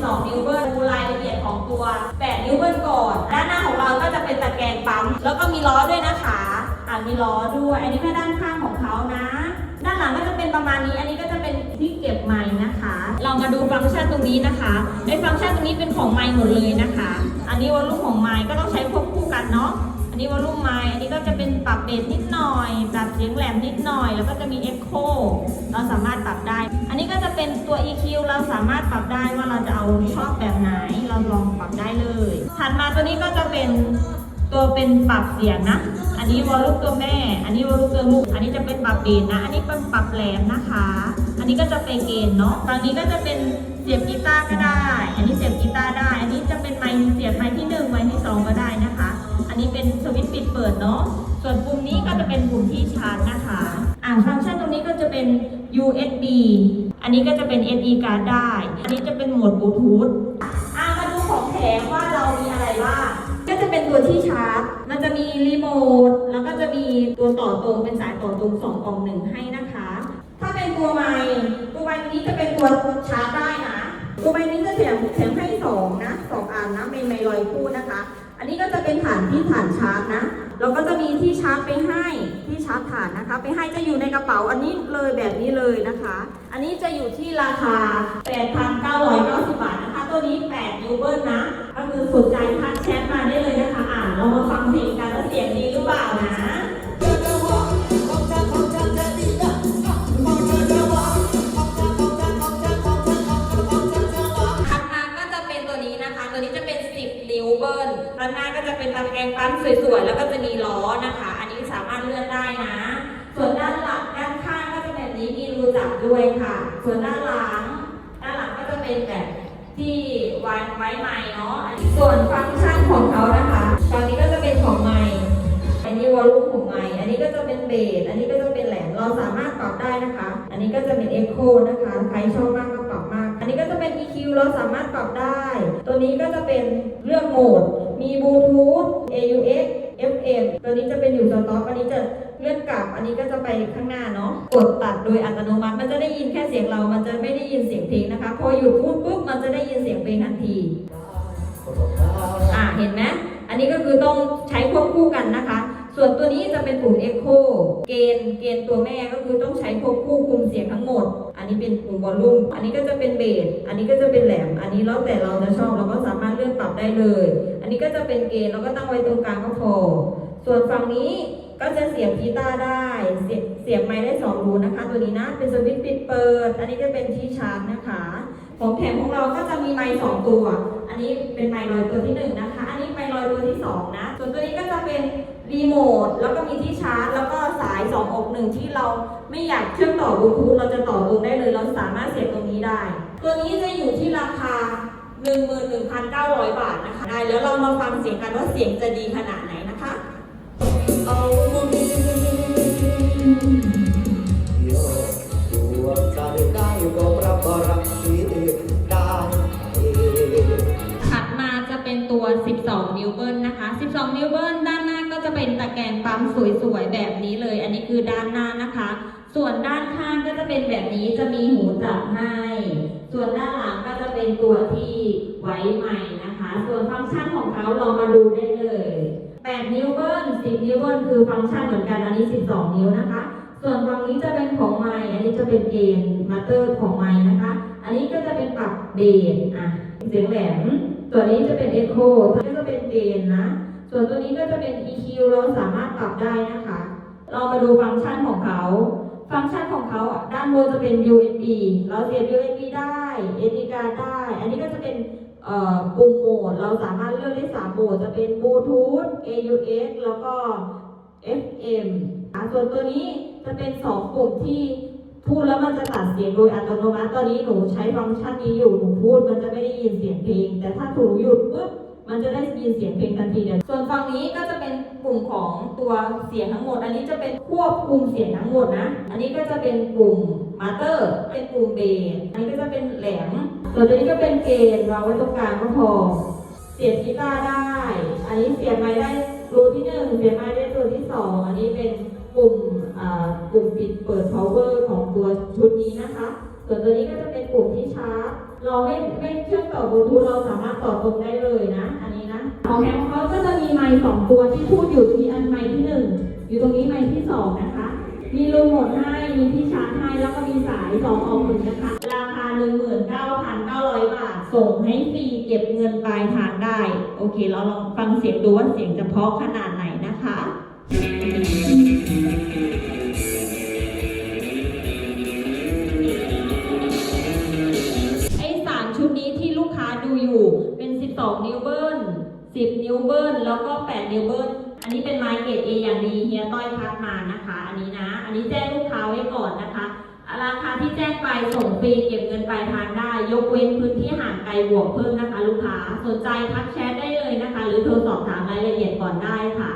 12 นิ้วเบิร์ดูรายละเอียดของตัว 8 นิ้วเบิ้ลก่อน ด้านหน้าของเราก็จะเป็นตะแกรงปั๊ม แล้วก็มีล้อด้วยนะคะอ่ามีล้อด้วย อันนี้แค่ด้านข้างของเขานะ ด้านหลังก็จะเป็นประมาณนี้ อันนี้ก็จะเป็นที่เก็บไม้นะคะ เรามาดูฟังก์ชันตรงนี้นะคะในฟังก์ชันตรงนี้เป็นของไม้หมดเลยนะคะ อันนี้วอลลุ่มของไม้ก็ต้องใช้ควบคู่กันเนาะ นนี้วอลลุ่มไม้อันนี้ก็จะเป็นปรับเบสนิดหน่อย ปรับเสียงแหลมนิดหน่อย แล้วก็จะมี Echo เราสามารถปรับได้ อันนี้ก็จะเป็นตัว EQ เราสามารถปรับได้ว่าเราจะเอาชอบแบบไหน เราลองปรับได้เลย ถัดมาตัวนี้ก็จะเป็นตัวเป็นปรับเสียงนะ อันนี้วอลลุ่มตัวแม่ อันนี้วอลลุ่มตัวลูก อันนี้จะเป็นปรับเบสนะ อันนี้เป็นปรับแหลมนะคะ อันนี้ก็จะเป็นเกณฑ์เนาะฝั่งนี้ก็จะเป็นเสียบกีตาร์ก็ได้ อันนี้เสียบกีตาร์ได้ ปิดเปิดเนาะ ส่วนปุ่มนี้ก็จะเป็นปุ่มที่ชาร์จนะคะ อ่าฟังก์ชันตรงนี้ก็จะเป็น USB อันนี้ก็จะเป็น SD card ได้ อันนี้จะเป็นโหมดบลูทูธอ่ามาดูของแถมว่าเรามีอะไรบ้าง ก็จะเป็นตัวที่ชาร์จ มันจะมีรีโมท แล้วก็จะมีตัวต่อตรงเป็นสายต่อตรงสองกล่องหนึ่งให้นะคะ ถ้าเป็นตัวไม้ตัวไม้นี้จะเป็นตัวชาร์จได้นะ ตัวไม้นี้จะแถมแถมให้สองนะสองอันนะเป็นไมค์ลอยคู่นะคะ อันนี้ก็จะเป็นฐานที่ฐานชาร์จนะ เราก็จะมีที่ชาร์จไปให้ที่ชาร์จฐานนะคะ ไปให้จะอยู่ในกระเป๋าอันนี้เลยแบบนี้เลยนะคะ อันนี้จะอยู่ที่ราคา 8,990 บาทนะคะ ตะแกรงปั๊มสวยๆ แล้วก็จะมีล้อนะคะ อันนี้สามารถเลื่อนได้นะ ส่วนด้านหลังด้านข้างก็จะแบบนี้มีรูจับด้วยค่ะ ส่วนด้านหลัง ด้านหลังก็จะเป็นแบบที่วางไว้ไม้เนาะอันนี้ส่วนฟังก์ชันของเขานะคะ ตอนนี้ก็จะเป็นของไม้อันนี้วอลลุ่มของไมค์อันนี้ก็จะเป็นเบส อันนี้ก็จะเป็นแหลม เราสามารถปรับได้นะคะ อันนี้ก็จะเป็น Echo นะคะ ใครชอบมากก็ปรับมาก อันนี้ก็จะเป็น EQ เราสามารถปรับได้ ตัวนี้ก็จะเป็นเลือกโหมด มีบลูทูธ AUX FM ตัวนี้จะเป็นอยู่สต็อกอันนี้จะเลื่อนกลับ อันนี้ก็จะไปข้างหน้าเนาะ กดตัดโดยอัตโนมัติ มันจะได้ยินแค่เสียงเรา มันจะไม่ได้ยินเสียงเพลงนะคะ พอหยุดพูดปุ๊บ มันจะได้ยินเสียงเพลงทันที อ่า เห็นไหม อันนี้ก็คือต้องใช้ควบคู่กันนะคะ ส่วนตัวนี้จะเป็นปุ่ม Echo เกณฑ์เกณฑ์ตัวแม่ก็คือต้องใช้ควบคู่คุมเสียงทั้งหมด อันนี้เป็นปุ่มวอลลุ่ม อันนี้ก็จะเป็นเบส อันนี้ก็จะเป็นแหลม อันนี้แล้วแต่เราจะชอบเราก็สามารถเลื่อนปรับได้เลย อันนี้ก็จะเป็นเกณฑ์เราก็ตั้งไว้ตรงกลางก็พอ ส่วนฝั่งนี้ก็จะเสียบกีตาร์ได้ เสียบไม้ได้สองรูนะคะ ตัวนี้นะ เป็นสวิตช์ปิดเปิด อันนี้ก็เป็นที่ชาร์จนะคะ ของแถมของเราก็จะมีไม้สองตัว อันนี้เป็นไมค์ลอยตัวที่หนึ่งนะคะ ตัวที่สองนะ ส่วนตัวนี้ก็จะเป็นรีโมทแล้วก็มีที่ชาร์จ แล้วก็สายสองอกหนึ่งที่เราไม่อยากเชื่อมต่อบลูทูธเราจะต่อตรงได้เลย เราสามารถเสียบตรงนี้ได้ ตัวนี้จะอยู่ที่ราคา 11,900 บาทนะคะได้แล้วเรามาฟังเสียงกันว่าเสียงจะดีขนาดไหนนะคะ บิลด้านหน้าก็จะเป็นตะแกรงปั๊มสวยๆแบบนี้เลย อันนี้คือด้านหน้านะคะ ส่วนด้านข้างก็จะเป็นแบบนี้จะมีหูจับให้ ส่วนด้านหลังก็จะเป็นตัวที่ไว้ใหม่นะคะ ส่วนฟังก์ชันของเขาเรามาดูได้เลย8นิ้วเบิ้ล10 นิ้วเบิ้ลคือฟังก์ชันเหมือนกันอันนี้ 12 นิ้วนะคะ ส่วนฝั่งนี้จะเป็นของไม้อันนี้จะเป็นเกณฑ์มาสเตอร์ของไม้นะคะ อันนี้ก็จะเป็นปรับเบสอะเสียงแหลม ตัวนี้จะเป็น Echo ตัวนี้ก็เป็นเกณฑ์นะ ส่วนตัวนี้ก็จะเป็น EQ เราสามารถปรับได้นะคะ เรามาดูฟังก์ชันของเขา ฟังก์ชันของเขาด้านบนจะเป็น USB เราเสียบ USB ได้ SD card ได้ อันนี้ก็จะเป็นปุ่มโหมด เราสามารถเลือกได้สามโหมด จะเป็น Bluetooth AUX แล้วก็ FM อะส่วนตัวนี้จะเป็นสองปุ่มที่พูดแล้วมันจะตัดเสียงโดยอัตโนมัติ ตอนนี้หนูใช้ฟังก์ชันนี้อยู่ หนูพูดมันจะไม่ได้ยินเสียงเพลง แต่ถ้าหนูหยุดปุ๊บ มันจะได้ยินเสียงเพลงทันทีเลยส่วนฝั่งนี้ก็จะเป็นปุ่มของตัวเสียงทั้งหมด อันนี้จะเป็นควบคุมเสียงทั้งหมดนะ อันนี้ก็จะเป็นปุ่มมาสเตอร์ เป็นปุ่มเบสอันนี้ก็จะเป็นแหลม ส่วนตัวนี้ก็เป็นเกณฑ์วางไว้ตรงกลางก็พอ เสียบกีตาร์ได้ อันนี้เสียบไม้ได้รูที่หนึ่งเสียบไม้ได้ตัวที่สองอันนี้เป็นปุ่มอ่าปุ่มปิดเปิด power ของตัวชุดนี้นะคะ ส่วนตัวนี้ก็จะเป็นปุ่มที่ชาร์จ เราไม่ไม่เชื่อมต่อบลูทูธเราสามารถต่อตรงได้เลยนะ อันนี้นะแถมของเขาก็จะมีไมค์สองตัวที่พูดอยู่ที่อันไมค์ที่หนึ่งอยู่ตรงนี้ไมค์ที่สองนะคะ มีรูโหมดให้ มีที่ชาร์จให้ แล้วก็มีสายสองออกหนึ่งนะคะ ราคา19,900บาท ส่งให้ฟรีเก็บเงินปลายทางได้ โอเค เราลองฟังเสียงดูว่าเสียงจะเพาะขนาดไหนนะคะ อยู่เป็น 12 นิ้วเบิ้ล 10 นิ้วเบิ้ล แล้วก็ 8 นิ้วเบิ้ล อันนี้เป็นไม้เกรด A อย่างดีเฮียต้อยพัดมานะคะ อันนี้นะ อันนี้แจ้งลูกค้าไว้ก่อนนะคะ ราคาที่แจ้งไปส่งฟรีเก็บเงินปลายทางได้ ยกเว้นพื้นที่ห่างไกลบวกเพิ่มนะคะ ลูกค้า สนใจทักแชทได้เลยนะคะ หรือโทรสอบถามรายละเอียดก่อนได้ค่ะ